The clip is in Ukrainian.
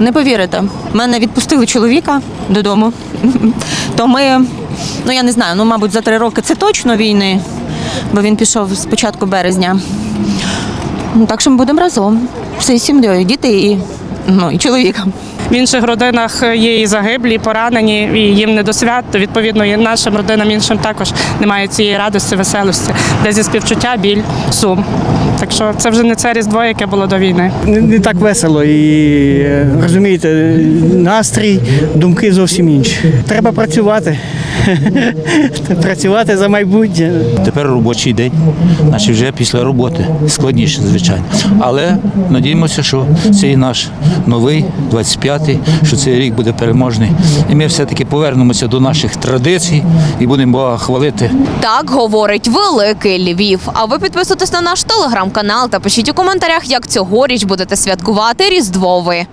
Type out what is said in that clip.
Не повірите, мене відпустили чоловіка додому. То ми, ну я не знаю, ну мабуть, за три роки це точно війни, бо він пішов з початку березня. Ну, так що ми будемо разом. всі сім'єю, діти і, ну, і чоловіка. В інших родинах є і загиблі, і поранені, і їм не до свят. То, Відповідно, і нашим родинам іншим також немає цієї радості, веселості, де зі співчуття, біль, сум. Так що це вже не це різдво, яке було до війни. не, не так весело і е, розумієте, настрій, думки зовсім інші. Треба працювати. працювати за майбутнє. Тепер робочий день, значить вже після роботи. Складніше, звичайно. Але надіємося, що цей наш новий, 25-й, що цей рік буде переможний. І ми все-таки повернемося до наших традицій і будемо Бога хвалити Так говорить великий Львів. А ви підписуйтесь на наш телеграм-канал та пишіть у коментарях, як цьогоріч будете святкувати Різдво ви.